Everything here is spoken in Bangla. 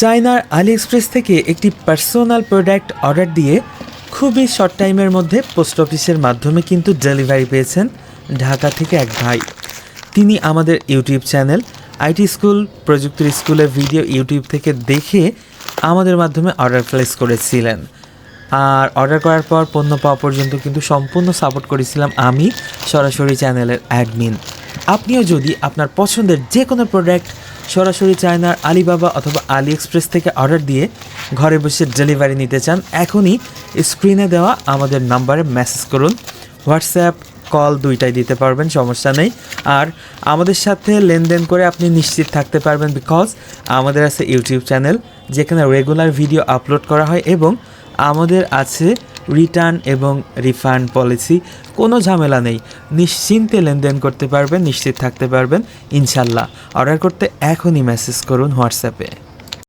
চায়নার আলি এক্সপ্রেস থেকে একটি পার্সোনাল প্রোডাক্ট অর্ডার দিয়ে খুবই শর্ট টাইমের মধ্যে পোস্ট অফিসের মাধ্যমে কিন্তু ডেলিভারি পেয়েছেন ঢাকা থেকে এক ভাই। তিনি আমাদের ইউটিউব চ্যানেল, আইটি স্কুল, প্রযুক্তির স্কুলের ভিডিও ইউটিউব থেকে দেখে আমাদের মাধ্যমে অর্ডার প্লেস করেছিলেন। আর অর্ডার করার পর পণ্য পাওয়া পর্যন্ত কিন্তু সম্পূর্ণ সাপোর্ট করেছিলাম আমি, সরাসরি চ্যানেলের অ্যাডমিন। আপনিও যদি আপনার পছন্দের যে কোনো প্রোডাক্ট সরাসরি চায়নার আলিবাবা অথবা আলি এক্সপ্রেস থেকে অর্ডার দিয়ে ঘরে বসে ডেলিভারি নিতে চান, এখনই স্ক্রিনে দেওয়া আমাদের নাম্বারে মেসেজ করুন। হোয়াটসঅ্যাপ কল দুইটাই দিতে পারবেন, সমস্যা নেই। আর আমাদের সাথে লেনদেন করে আপনি নিশ্চিত থাকতে পারবেন বিকজ আমাদের আছে ইউটিউব চ্যানেল, যেখানে রেগুলার ভিডিও আপলোড করা হয় এবং আমাদের আছে রিটার্ন এবং রিফান্ড পলিসি কোনো ঝামেলা নেই। নিশ্চিন্তে লেনদেন করতে পারবেন, নিশ্চিত থাকতে পারবেন, ইনশাল্লাহ। অর্ডার করতে এখনই মেসেজ করুন হোয়াটসঅ্যাপে